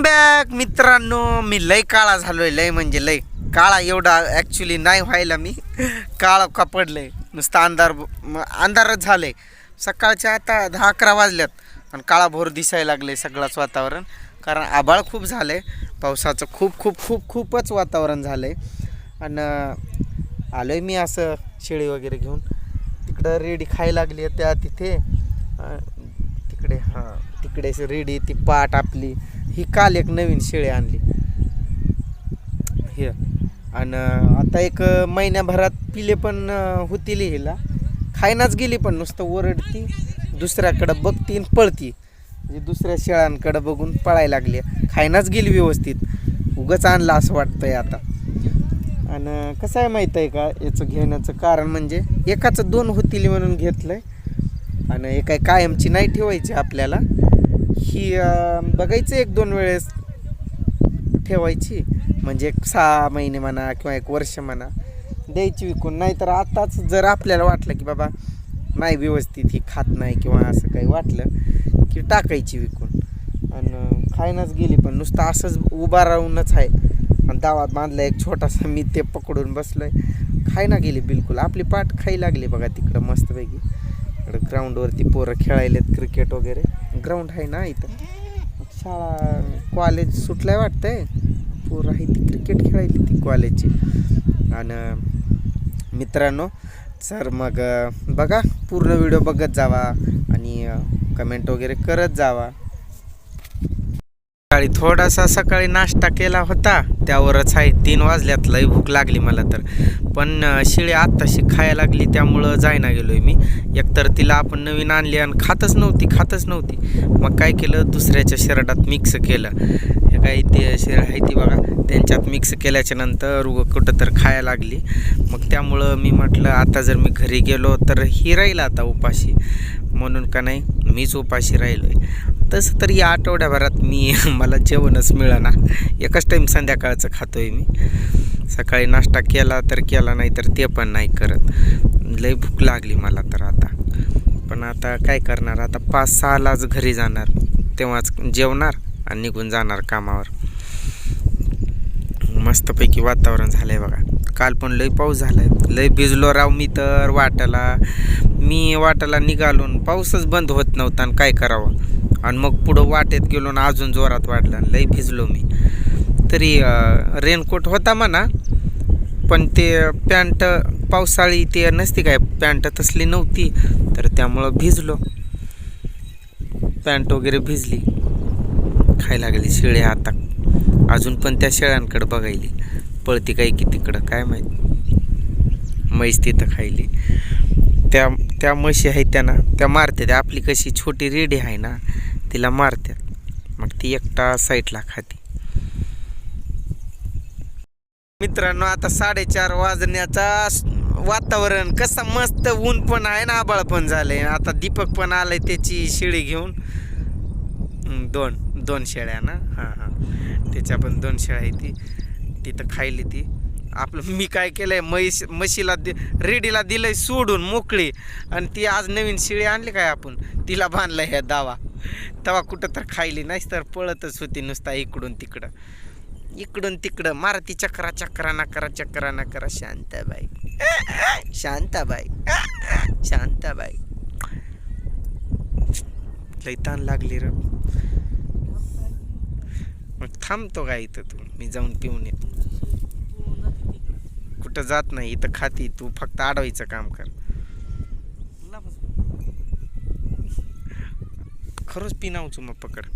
Back मित्रांनो. मी लय काळा झालोय लय म्हणजे लय. काळा एवढा ॲक्च्युली नाही व्हायला मी. काळा कपडलंय नुसतं अंधार अंधारच झालंय. सकाळच्या आता दहा अकरा वाजल्यात. आणि काळा भोर दिसायला लागले सगळंच वातावरण. कारण आभाळ खूप झालंय. पावसाचं खूप खूप खूप खूपच वातावरण झालंय. आणि आलोय मी असं शेळी वगैरे घेऊन. तिकडं रेडी खायला लागली आहे त्या तिथे. तिकडे हां तिकडे रेडी ती पाट आपली. ही काल एक नवीन शेळी आणली. हे. आणि आता एक महिन्याभरात पिले पण होतील हिला. खायनाच गेली पण नुसतं ओरडती दुसऱ्याकडं बघती आणि पळती. म्हणजे दुसऱ्या शेळ्यांकडं बघून पळायला लागली. खायनाच गेली व्यवस्थित. उगच आणलं असं वाटतंय आता. आणि कसं आहे माहीत आहे का? याचं घेण्याचं कारण म्हणजे एकाचं दोन होतील म्हणून घेतलं आहे आणि एका कायमची नाही ठेवायची आपल्याला. ही बघायचं एक दोन वेळेस ठेवायची. म्हणजे एक सहा महिने म्हणा किंवा एक वर्ष म्हणा द्यायची विकून. नाहीतर आत्ताच जर आपल्याला वाटलं की बाबा नाही व्यवस्थित ही खात नाही किंवा असं काही वाटलं की टाकायची विकून. आणि खायनाच गेली पण नुसतं असंच उभा राहूनच आहे. आणि दावात बांधला एक छोटासा मी ते पकडून बसलोय. खायना गेली बिलकुल. आपली पाठ खाई लागली बघा तिकडं मस्तपैकी. इकडं ग्राउंडवरती पोरं खेळायलेत क्रिकेट वगैरे. ग्राउंड आहे ना इथं? शाळा कॉलेज सुटलाय वाटतंय. पोरं आहे ती क्रिकेट खेळायली ती कॉलेजची आणि मित्रांनो सर मग बघा पूर्ण व्हिडिओ बघत जावा आणि कमेंट वगैरे करत जावा. सकाळी थोडासा सकाळी नाश्ता केला होता त्यावरच आहे तीन वाजल्यात लई भूक लागली मला तर. पण शिळी आत्ताशी खायला लागली त्यामुळं जायना आहे मी. एकतर तिला आपण नवीन आणली आणि खातच नव्हती खातच नव्हती. मग काय केलं दुसऱ्याच्या शर्टात मिक्स केलं. हे काही ते शेळ आहे ती बघा त्यांच्यात मिक्स केल्याच्यानंतर कुठं तर खायला लागली. मग त्यामुळं मी म्हटलं आता जर मी घरी गेलो तर ही राहील आता उपाशी. म्हणून का नाही मीच उपाशी राहिलो आहे तसं तर या आठवड्याभरात मी मला जेवणच मिळेना. एकच टाईम संध्याकाळचं खातोय मी. सकाळी नाश्ता केला तर केला नाही तर ते पण नाही करत. लई भूक लागली मला तर आता. पण आता काय करणार? आता पाच सहालाच घरी जाणार. तेव्हाच जेवणार आणि निघून जाणार कामावर. मस्तपैकी वातावरण झालं आहे बघा. काल पण लय पाऊस झाला आहे लय भिजलो राव मी तर वाटाला. मी वाटाला निघालून पाऊसच बंद होत नव्हता आणि काय करावं? आणि मग पुढं वाटेत गेलो ना अजून जोरात वाढला आणि लई भिजलो मी. तरी रेनकोट होता म्हणा पण ते पॅन्ट पावसाळी ते नसती काय पॅन्ट तसली नव्हती तर त्यामुळं भिजलो. पॅन्ट वगैरे भिजली. खायला लागली शेळी आता. अजून पण त्या शेळ्यांकडे बघायली. पळती काही की तिकडं काय माहीत. म्हैस तिथं खायली. त्या त्या म्हशी आहेत त्यांना त्या मारतात आपली कशी छोटी रेडी आहे ना तिला मारतात मग ती एकटा साईडला खाते. मित्रांनो आता साडेचार वाजण्याचा वातावरण. कसं मस्त ऊन पण आहे ना आबाळ पण झालंय. आता दीपक पण आलंय त्याची शिळी घेऊन. दोन दोन शेळ्या ना? हां हां. त्याच्या पण दोन शेळ्या आहे ती. तिथं खायली ती. आपलं मी काय केलंय? म्हैस म्हशीला दि रेडीला दिलंय सोडून मोकळी. आणि ती आज नवीन शिळी आणली काय आपण? तिला बांधलं ह्या दावा. तेव्हा कुठं तर खायली नाहीच तर पळतच होती नुसता इकडून तिकडं. इकडून तिकडं. मारती चक्रा चक्रा करा चक्रा करा शांताबाई. शांताबाई. शांताबाई. लई ताण लागली र. मग थांबतो का इथं तू? मी जाऊन पिऊन येतो. कुठं जात नाही इथं खाती. तू फक्त अडवायचं काम कर. खरंच पिनावचो मग पकड.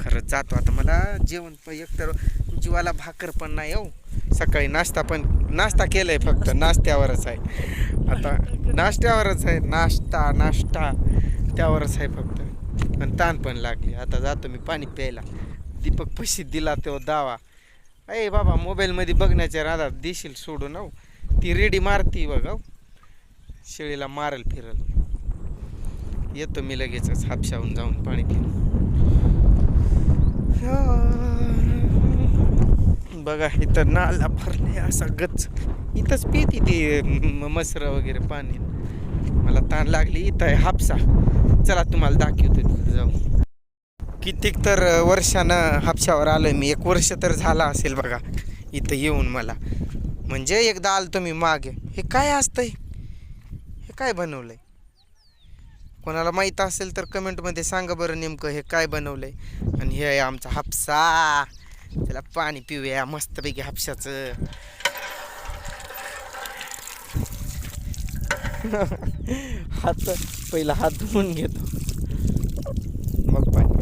खरंच जातो आता मला जेवण पण एकतर जीवाला भाकर पण नाही हो. सकाळी नाश्ता पण नाश्ता केलाय फक्त नाश्त्यावरच आहे. आता नाश्त्यावरच आहे नाश्ता नाश्ता त्यावरच आहे फक्त. आणि ताण पण लागली. आता जातो मी पाणी प्यायला. दीपक पैसे दिला तो दावा. अय बाबा मोबाईलमध्ये बघण्याच्या राधात देशील सोडून हो. ती रेडी मारती बघ हो. शेळीला मारल फिरल. येतो मी लगेचच हापशाहून जाऊन पाणी पिऊन. बघा इथं नाला भरले असा गच इथंच पिती ती मसर मसरं वगैरे पाणी. मला ताण लागली इथं आहे हापसा. चला तुम्हाला दाखवतो तिथं जाऊन. कितीक तर वर्षानं हापशावर आलोय मी. एक वर्ष तर झाला असेल बघा इथं येऊन मला. म्हणजे एकदा आलतो मी मागे. हे काय असतंय? हे काय बनवलंय? कोणाला माहीत असेल तर कमेंटमध्ये सांगा बरं नेमकं हे काय बनवलंय. आणि हे आहे आमचा हापसा. त्याला पाणी पिऊया मस्तपैकी हापशाचं. हात पहिला हात धुवून घेतो. मग पाणी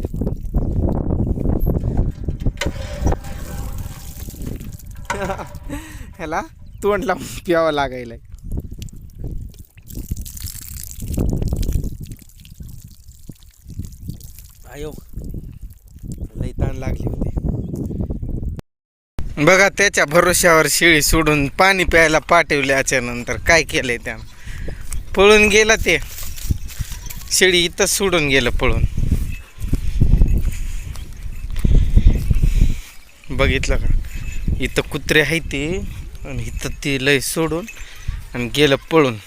ह्याला तोंड लावून प्यावं लागायला आयो. लई ताण लागली होती. बघा त्याच्या भरोश्यावर शेळी सोडून पाणी प्यायला पाठवल्याच्या नंतर काय केलंय त्यानं? पळून गेला ते. शेळी इथं सोडून गेलं पळून. बघितलं का? इथं कुत्रे आहे ते आणि इथं ते लय सोडून आणि गेलं पळून.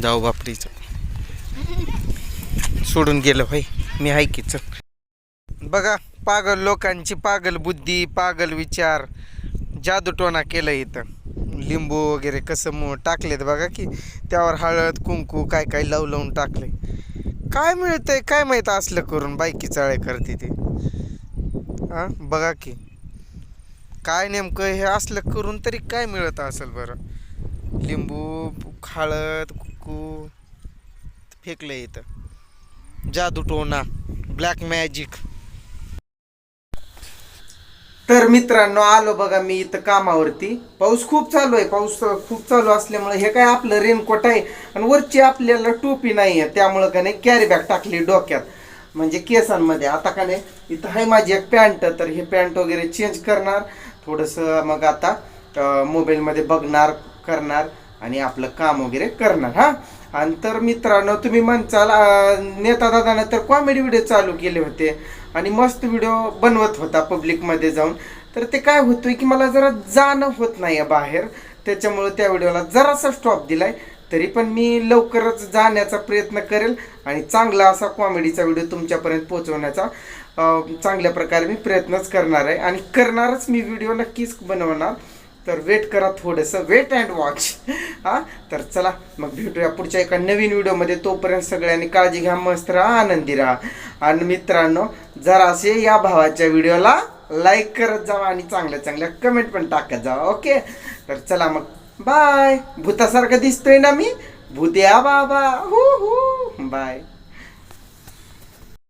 जाऊ बापरीचं. सोडून गेलं भाई मी आहे की चल. बघा पागल लोकांची पागल बुद्धी पागल विचार. जादूटोना केलं इथं. लिंबू वगैरे कसं मग टाकलेत बघा की त्यावर हळद कुंकू काय काय लावून लावून टाकले. काय मिळतंय काय माहीत असलं करून बायकी चाळे करते ते. हां बघा की. काय नेमकं हे असलं करून तरी काय मिळत असेल बरं? लिंबू हळद कुकू फेकलं इथं. जादूटोना ब्लॅक मॅजिक तर मित्रांनो आलो बघा मी इथं कामावरती. पाऊस खूप चालू आहे. पाऊस खूप चालू असल्यामुळे हे काय आपलं रेनकोट आहे आणि वरची आपल्याला टोपी नाही आहे. त्यामुळं का नाही कॅरी बॅग टाकली डोक्यात. म्हणजे केसांमध्ये. आता का नाही इथं आहे माझी एक पॅन्ट. तर हे पॅन्ट वगैरे चेंज करणार. थोडंसं मग आता मोबाईलमध्ये बघणार करणार आणि आपलं काम वगैरे करणार हा? आणि तर मित्रांनो तुम्ही म्हणचाल नेता दादानं तर कॉमेडी व्हिडिओ चालू केले होते आणि मस्त व्हिडिओ बनवत होता पब्लिकमध्ये जाऊन. तर ते काय होतंय की मला जरा जाणं होत नाही आहे बाहेर. त्याच्यामुळं त्या व्हिडिओला जरासा स्टॉप दिलाय. तरी पण मी लवकरच जाण्याचा प्रयत्न करेल आणि चांगला असा कॉमेडीचा व्हिडिओ तुमच्यापर्यंत पोहोचवण्याचा चांगल्या प्रकारे मी प्रयत्नच करणार आहे. आणि करणारच मी व्हिडिओ नक्कीच बनवणार. तर वेट करा थोडंसं. वेट अँड वॉच हा? तर चला मग भेटूया पुढच्या एका नवीन व्हिडिओमध्ये. तोपर्यंत सगळ्यांनी काळजी घ्या मस्त राहा आनंदी राहा. आणि मित्रांनो जरासे या भावाच्या व्हिडिओला लाईक करत जावा आणि चांगल्या चांगल्या कमेंट पण टाकत जावा ओके तर चला मग. बाय भूतासारखं दिसतोय ना मी? भूत्या बाबा. हो हो. बाय